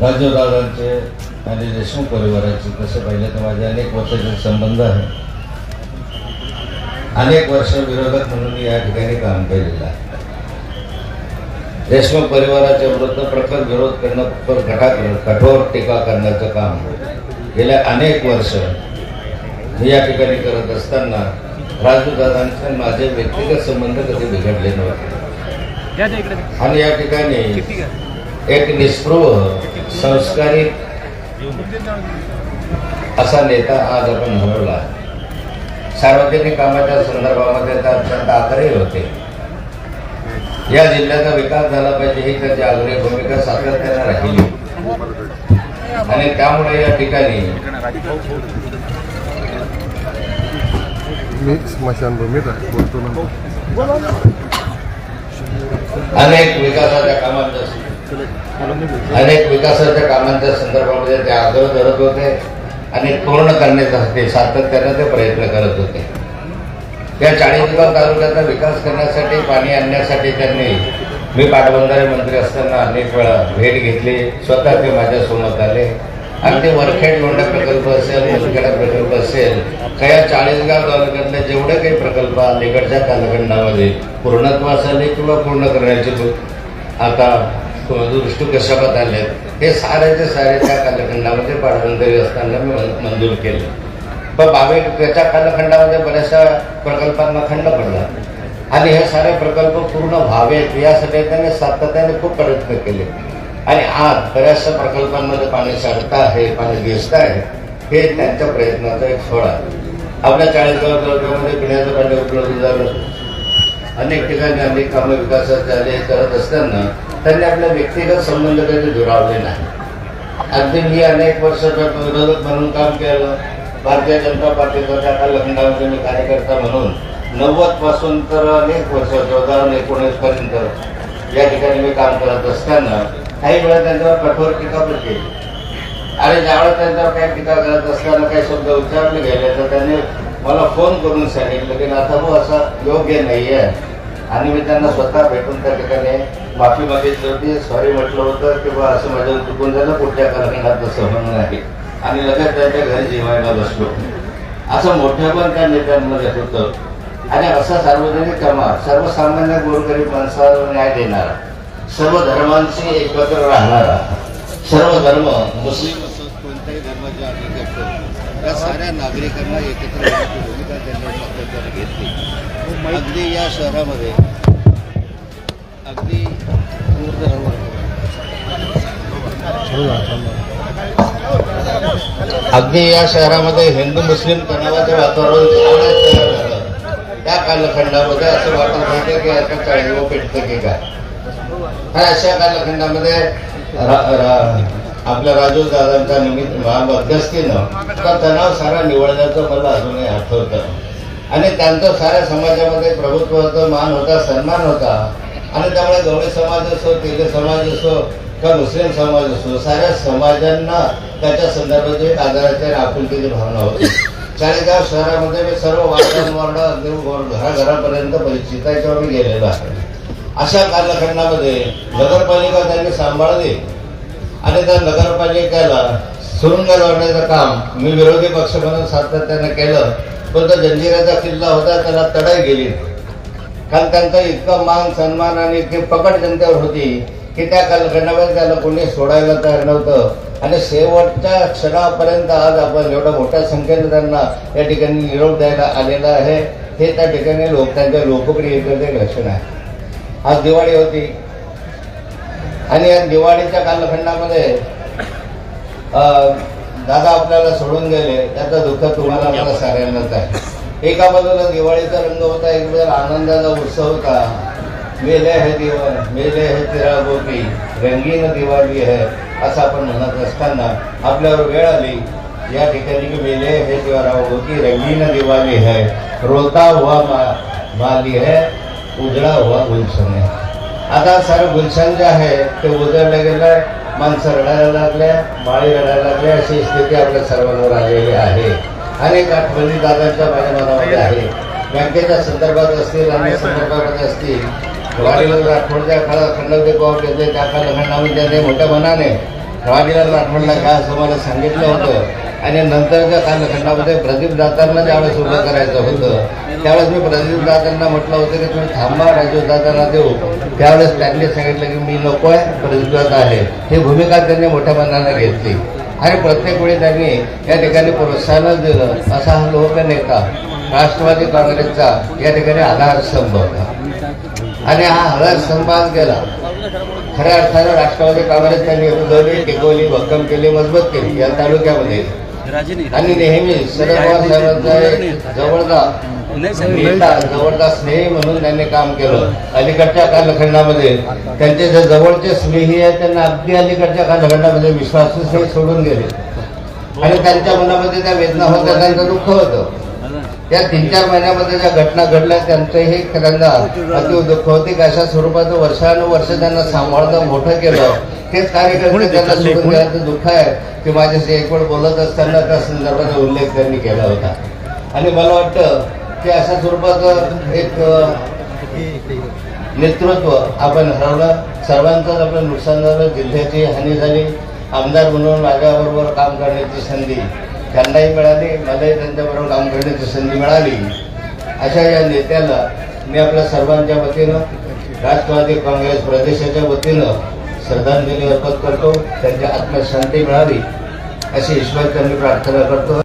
राजूदादांचे आणि देशमुख परिवाराचे तसे पाहिलं तर माझे अनेक वर्षाचे संबंध आहे. अनेक वर्ष विरोधक म्हणून मी या ठिकाणी काम केलेलं आहे. देशमुख परिवाराच्या विरुद्ध प्रखर विरोध करणं पर घटा कठोर टीका करण्याचं काम गेल्या अनेक वर्ष मी या ठिकाणी करत असताना राजूदादांचे माझे व्यक्तिगत संबंध कधी बिघडले नव्हते. आणि या ठिकाणी एक निस्पृह संस्कारित असा नेता आज आपण घडवला आहे. सार्वजनिक कामाच्या संदर्भामध्ये ते अत्यंत आग्रही होते. या जिल्ह्याचा विकास झाला पाहिजे ही त्याची आग्रही भूमिका सातत्याने राहिली. आणि त्यामुळे या ठिकाणी अनेक विकासाच्या कामांच्या अनेक विकासाच्या कामांच्या संदर्भामध्ये ते आग्रह धरत होते आणि पूर्ण करण्याचा ते सातत्याने ते प्रयत्न करत होते. त्या चाळीसगाव तालुक्याचा विकास करण्यासाठी पाणी आणण्यासाठी त्यांनी मी पाटबंधारे मंत्री असताना अनेक वेळा भेट घेतली. स्वतः ते माझ्यासोबत आले. आणि ते वरखेड लोंढा प्रकल्प असेल मुलखेडा प्रकल्प असेल का या चाळीसगाव तालुक्यातले जेवढे काही प्रकल्प अलीकडच्या कालखंडामध्ये पूर्णत्वास आले किंवा पूर्ण करण्याची आता दुरुस्त कशापत आले हे साऱ्याचे सारे त्या कालखंडामध्ये पाटबंधारी असताना मी मंजूर केलं. पण बावे त्याच्या कालखंडामध्ये बऱ्याचशा प्रकल्पांना खंड पडला. आणि हे सारे प्रकल्प पूर्ण व्हावेत यासाठी त्यांनी सातत्याने खूप प्रयत्न केले. आणि आज बऱ्याचशा प्रकल्पांमध्ये पाणी साठतं आहे पाणी दिसत आहे हे त्यांच्या प्रयत्नाचा एक फळ आहे. आपल्या चाळीसगाव तालुक्यामध्ये पिण्याचं पाणी उपलब्ध झालं. अनेक ठिकाणी अनेक कामं विकासात झाले करत असताना त्यांनी आपल्या व्यक्तिगत संबंध कधी दुरावले नाही. अगदी मी अनेक वर्ष विरोधक म्हणून काम केलं. भारतीय जनता पार्टीचा त्या लग्नामध्ये मी कार्यकर्ता म्हणून नव्वदपासून तर अनेक वर्ष चौदा एकोणीसपर्यंत एकोणीस पर्यंत या ठिकाणी मी काम करत असताना काही वेळा त्यांच्यावर कठोर टीका पण केली. आणि ज्यावेळेस त्यांच्यावर काही टीका करत असताना काही शब्द उच्चारले गेले तर त्यांनी मला फोन करून सांगितलं की नाथाभाऊ असा योग्य नाही आहे आणि मी त्यांना स्वतः भेटून त्या ठिकाणी माफी मागितली होती सॉरी म्हटलं होतं की असं माझ्यावर चुकून झालं कुठल्या कालखंडात तसं नाही. आणि लगेच त्यांच्या घरी जेवायला बसलो. असं मोठ्या पण त्या नेत्यांमध्ये होतं. आणि असा सार्वजनिक कामा सर्वसामान्य गोरगरीब माणसाला न्याय देणारा सर्व धर्मांशी एकत्र राहणारा सर्व धर्म मुस्लिम असो कोणत्याही धर्माचे आधी असो साऱ्या नागरिकांना एकत्र भूमिका त्यांनी घेतली. अगदी या शहरामध्ये अगदी अगदी या शहरामध्ये हिंदू मुस्लिम तणावाचे वातावरण तयार झालं. त्या कालखंडामध्ये असं वाटत होतं की आता चाळीव पेटतं की काय? हा अशा कालखंडामध्ये आपल्या राजू दादांच्या निमित्त मध्यस्थीनं तो तणाव सारा निवडण्याचं मला अजूनही आठवतं. आणि त्यांचं साऱ्या समाजामध्ये प्रभुत्व होतं मान होता सन्मान होता आणि त्यामुळे गवळे समाज असो तिथे समाज असो का मुस्लिम समाज असो साऱ्या समाजांना त्याच्या संदर्भात एक आदराची आपुलकीची भावना होती. चाळीसगाव शहरामध्ये मी सर्व वार्डांवार्ड अगदी घराघरापर्यंत परिचित आहे किंवा मी गेलेलो आहे. अशा कालखंडामध्ये नगरपालिका त्यांनी सांभाळली आणि त्या नगरपालिकेला सुरुंग लावण्याचं काम मी विरोधी पक्ष म्हणून सातत्याने केलं. पण तो जंजिराचा किल्ला होता त्याला तडाई गेली. कारण त्यांचा इतका मान सन्मान आणि इतकी पकड जनतेवर होती की त्या कालखंडामध्ये त्याला कोणी सोडायला तयार नव्हतं. आणि शेवटच्या क्षणापर्यंत आज आपण एवढ्या मोठ्या संख्येने त्यांना या ठिकाणी निरोप द्यायला आलेला आहे. हे त्या ठिकाणी लोक त्यांच्या लोकप्रियतेचं एक लक्षण आहे. आज दिवाळी होती. आणि या दिवाळीच्या कालखंडामध्ये दादा आपल्याला सोडून गेले. त्याचं दुःख तुम्हाला मला सगळ्यांनाच आहे. एका बाजूला दिवाळीचा रंग होता एक बाजूला आनंदाचा उत्सव होता. मेले है दिवाळ मेले है तिरागोटी रंगीन दिवाळी है असं आपण म्हणत असताना आपल्यावर वेळ आली. या ठिकाणी की मेले है गोपी रंगीन दिवाळी है रोता हुआ मा, माली है उजळा हुआ गुलशन है. आता सारं गुलशन जे आहे ते उजळलं गेलं माणसं रडायला लागल्या माळी रडायला लागल्या अशी स्थिती आपल्या सर्वांवर आलेली आहे. अनेक आठवणी दादांच्या माझ्या मनामध्ये आहे. बँकेच्या संदर्भात असतील अन्य संदर्भामध्ये असतील वाडीवर राठोडच्या काळात खंडोदे पाव घेतले त्या कालखंडामध्ये त्यांनी मोठ्या मनाने. रवाजीलाल राठोडला काय असं मला सांगितलं होतं? आणि नंतरच्या कालखंडामध्ये प्रदीप दादांना ज्यावेळेस उभं करायचं होतं त्यावेळेस मी प्रदीप दादांना म्हटलं होतं की तुम्ही थांबा राजीव दादांना देऊ. त्यावेळेस त्यांनी सांगितलं की मी नको आहे प्रदीप दादा आहे. ही भूमिका त्यांनी मोठ्या मनानं घेतली. आणि प्रत्येक वेळी त्यांनी या ठिकाणी प्रोत्साहनच दिलं. असा हा लोकनेता राष्ट्रवादी काँग्रेसचा या ठिकाणी आधारस्तंभ होता. आणि हा आधारस्तंभ आज गेला. खऱ्या अर्थानं राष्ट्रवादी काँग्रेस त्यांनी रुजवली टिकवली भक्कम केली मजबूत केली या तालुक्यामध्ये. आणि नेहमी जवळचा जवळचा स्नेही म्हणून त्यांनी काम केलं. अलीकडच्या कालखंडामध्ये त्यांचे जे जवळचे स्नेही आहेत त्यांना अगदी अलीकडच्या कालखंडामध्ये विश्वासू सोडून गेले. आणि त्यांच्या मनामध्ये त्या वेदना होत्या त्यांचं दुःख होतं. या तीन चार महिन्यामध्ये ज्या घटना घडल्या त्यांचंही त्यांना अति दुःख होते की अशा स्वरूपाचं वर्षानुवर्ष त्यांना सांभाळलं मोठं केलं. तेच कार्यकर्ते त्यांना सोडून गेल्याचं दुःख आहे की माझ्याशी एक वेळ बोलत असताना त्या संदर्भाचा उल्लेख त्यांनी केला होता. आणि मला वाटतं की अशा स्वरूपाचं एक नेतृत्व आपण हरवलं. सर्वांचंच आपलं नुकसान झालं. जिल्ह्याची हानी झाली. आमदार म्हणून माझ्याबरोबर काम करण्याची संधी त्यांनाही मिळाली मलाही त्यांच्याबरोबर काम करण्याची संधी मिळाली. अशा या नेत्याला मी आपल्या सर्वांच्या वतीनं राष्ट्रवादी काँग्रेस प्रदेशाच्या वतीनं श्रद्धांजली अर्पण करतो. त्यांच्या आत्मशांती मिळावी अशी ईश्वर त्यांनी प्रार्थना करतो.